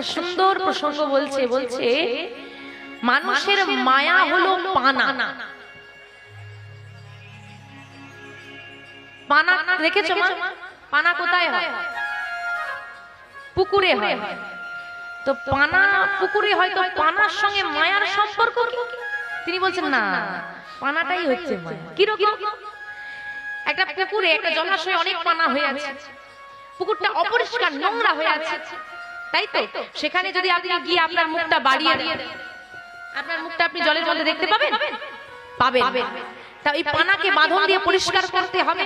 একটা সুন্দর প্রসঙ্গ বলছে বলছে মানুষের মায়া হলো পানা। পানা। দেখেছ মা? পানা কোথায় হয়? পুকুরে হয়। তো পানা পুকুরে হয় তো পানার সঙ্গে মায়ার সম্পর্ক কি? তিনি বলছেন না পানাটাই হচ্ছে মায়া। কীরকম? একটা পুকুরে একটা জলাশয়ে অনেক পানা হয়ে আছে। পুকুরটা অপরিষ্কার নোংরা হয়ে আছে। তাই তো? সেখানে যদি আপনি গিয়ে আপনার মুখটা বাড়িয়ে দেন। আপনার মুখটা আপনি জলের জলে দেখতে পাবেন? পাবেন। তা এই পানাকে বাঁধন দিয়ে পরিষ্কার করতে হবে।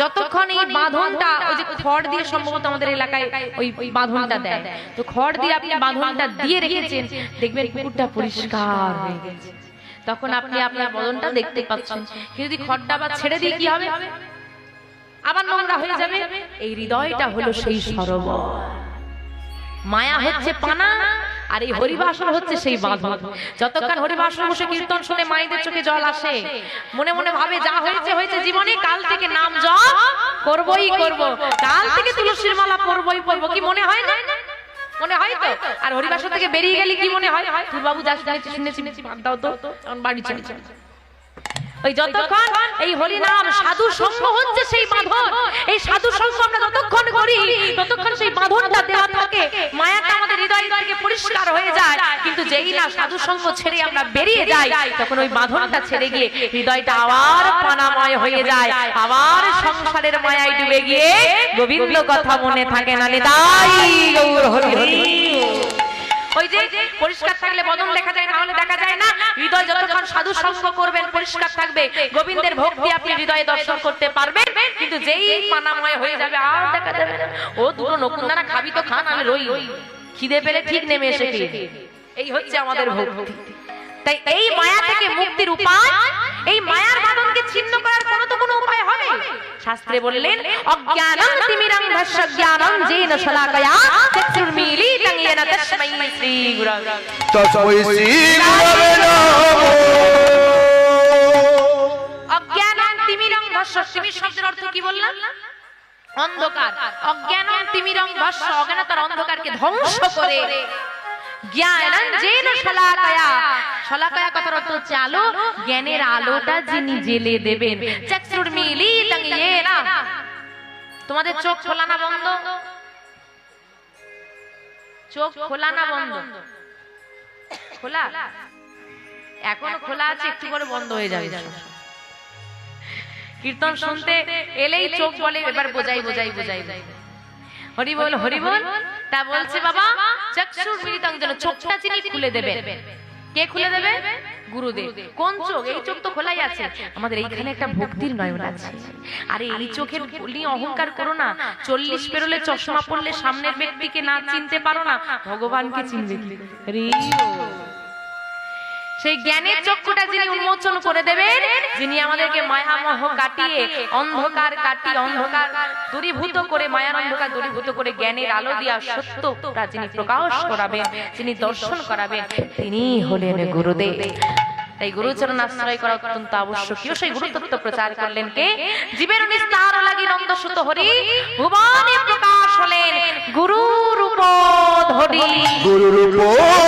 যতক্ষণ এই বাঁধনটা ওই যে খড় দিয়ে সম্ভবত আমাদের এলাকায় ওই বাঁধনটা দেয়। তো খড় দিয়ে আপনি বাঁধনটা দিয়ে রেখেছেন দেখবেন পুকুরটা পরিষ্কার হয়ে গেছে। তখন আপনি আপনার বদনটা দেখতে পাচ্ছেন। কিন্তু যদি খড়টা আবার ছেড়ে দিয়ে কি হবে? আবার নোংরা হয়ে যাবে? এই হৃদয়টা হলো সেই সরোবর মায়া হচ্ছে পানা আর এই হরিবাসন হচ্ছে সেই বাঁধন। যতক্ষণ হরিবাসন বসে কীর্তন শুনে মায়েদের চোখে জল আসে মনে মনে ভাবে যা হয়েছে হয়েছে জীবনে কাল থেকে নাম জপ করবই করব। কাল থেকে তুলসীর মালা পরবই পরব কি মনে হয় না? মনে হয় তো? আর হরিবাসন থেকে বেরিয়ে গেলে কি মনে হয়? তুই বাবু যা শুনেছি শুনেছি বাদ দাও তো এখন বাড়ি চলে চল ওই যতক্ষণ এই হরিনাম সাধু সঙ্গ হচ্ছে সেই বাঁধন এই সাধু সঙ্গ আমরা যতক্ষণ করি ততক্ষণ সেই বাঁধনটা দেওয়া থাকে মায়াটা আমাদের হৃদয় থেকে পরিষ্কার হয়ে যায় কিন্তু যেই না সাধু সঙ্গ ছেড়ে আমরা বেরিয়ে যাই তখন ওই বাঁধনটা ছেড়ে গিয়ে হৃদয়টা আবার পানাময় হয়ে যায় আবার সংসারের মায়ায় ডুবে গিয়ে গোবিন্দ কথা মনে থাকে না তাই গৌর হরি ওই যে পরিষ্কার থাকলে বদন দেখা যায় না হলে দেখা যায় না হৃদয় যতক্ষণ সাধু সঙ্গ করবেন পরিষ্কার থাকবে গোবিন্দের ভক্তি আপনি হৃদয়ে দর্শন করতে পারবেন কিন্তু যেই পানাময় হয়ে যাবে আর দেখা যাবে না। ও দুটো নকুন্দানা খাবি তো খান আমি রই। খিদে পেলে ঠিক নেমে এসে। এই হচ্ছে আমাদের ভক্তি। তাই এই মায়া থেকে মুক্তির উপায় এই মায়ার বাঁধনকে ছিন্ন করার কোন তো কোনো উপায় হবে। শাস্ত্রে বললেন অজ্ঞানং তিমিরং ভস্য জ্ঞানং জেন শলাকয়া চক্ষুর্মিলিতং ইয়েন তস্মৈ শ্রী গুরু তসৈ শ্রী গুরবে অজ্ঞানং তিমিরং ভস্য তিমির শব্দের অর্থ কি বললাম? অন্ধকার। অজ্ঞানং তিমিরং ভস্য অজ্ঞানতার অন্ধকারকে ধ্বংস করে জ্ঞানাঞ্জেন শলাকায়া। শলাকায়া। কথার অর্থ হচ্ছে আলো। জ্ঞানের আলোটা যিনি জেলে দেবেন। চক্ষুর মিলিতং তোমাদের চোখ খোলা না বন্ধ? চোখ খোলা না বন্ধ। খোলা? এখনও খোলা আছে একটু করে বন্ধ হয়ে যাবে কীর্তন শুনতে এলেই চোখ বলে এবার বোঝাই বোঝাই বোঝাই। বোঝাই। হরি বল হরি বল তা বলছে বাবা চক্ষুর মিলিতং যেন চোখটা চিনি খুলে দেবে কে খুলে দেবে? গুরুদেব। কোন চোখ? এই চোখ? তো খোলাই আছে। আমাদের এইখানে একটা ভক্তির নয়ন আছে। আরে এই চোখের নিয়ে অহংকার করো না। চল্লিশ পেরোলে চশমা পড়লে সামনের ব্যক্তিকে না চিনতে পারো না। ভগবানকে চিনবে। বল। সেই জ্ঞানের চক্ষুটা যিনি উন্মোচন করে দেবেন, যিনি আমাদেরকে মায়ামোহ কাটিয়ে অন্ধকার কাটিয়ে অন্ধকার দূরীভূত করে মায়ার অন্ধকার দূরীভূত করে জ্ঞানের আলো দিয়া সত্যটা যিনি প্রকাশ করাবেন, যিনি দর্শন করাবেন, তিনি হলেন গুরুদেব। তাই গুরুচরণ আশ্রয় করা অত্যন্ত আবশ্যকীয়। সেই গুরুতত্ত্ব প্রচার করলেন কে? জীবের নিস্তার লাগি নন্দ সুত হরি, ভুবনে প্রকাশ হলেন গুরু রূপ ধরি গুরু রূপ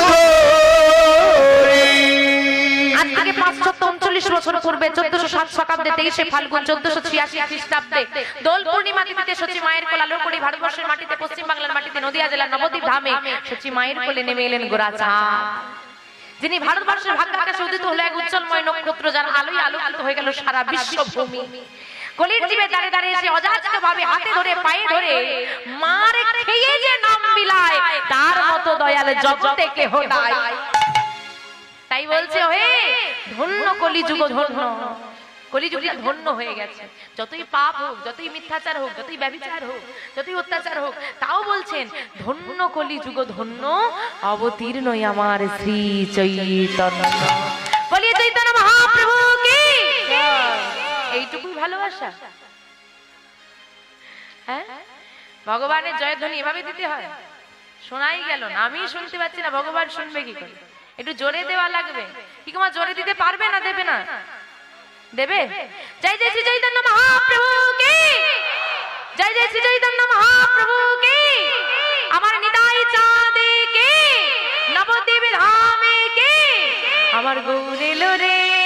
উনচল্লিশ বছর পূর্বে চোদ্দশো সাত শতাব্দে তেইশে ফাল্গুন চোদ্দশো ছিয়াশি খ্রিস্টাব্দে দোল পূর্ণিমা তিথিতে সচি মায়ের কোল আলোর করি ভারতবর্ষের মাটিতে, পশ্চিম বাংলার মাটিতে, নদিয়া জেলার নবদ্বীপ ধামে সচি মায়ের কোলে নেমে এলেন গোরাচা যিনি ভারতবর্ষের ভাগ্য আকাশে উদিত হলো এক উজ্জ্বলময় নক্ষত্র যার আলোয় আলোকিত হয়ে গেল সারা বিশ্বভূমি। কলির জীবে দাঁড়িয়ে দাঁড়িয়ে এসে অযাচিত ভাবে হাতে ধরে, পায়ে ধরে মারে খেয়ে যে নাম বিলায়, তার মতো দয়াল জগতে কেহ নাই। তাই বলছে হে ধন্য কলিযুগ ধন্য। কলিযুগটা ধন্য হয়ে গেছে। যতই পাপ হোক যতই মিথ্যাচার হোক যতই ব্যভিচার হোক যতই অত্যাচার হোক তাও বলছেন ধন্য কলিযুগ ধন্য অবতীর্ণই আমার শ্রী চৈতন্য। বলিয়ে চৈতন্য মহাপ্রভু কি এইটুকুই ভালোবাসা। হ্যাঁ? ভগবানের জয়ধ্বনি এভাবে দিতে হয়। শোনাই গেল না আমি শুনতে পাচ্ছি না ভগবান শুনবে কি করে? একটু জোরে দেওয়া লাগবে। কি কমা জোরে দিতে পারবে না, দেবে না? দেবে? জয় জয় শ্রী চৈতন্য মহাপ্রভু কি জয় জয় শ্রী চৈতন্য মহাপ্রভু কি আমার নিদাই চাঁদে কে নবদ্বীপ ধামে কে আমার গৌরী রে।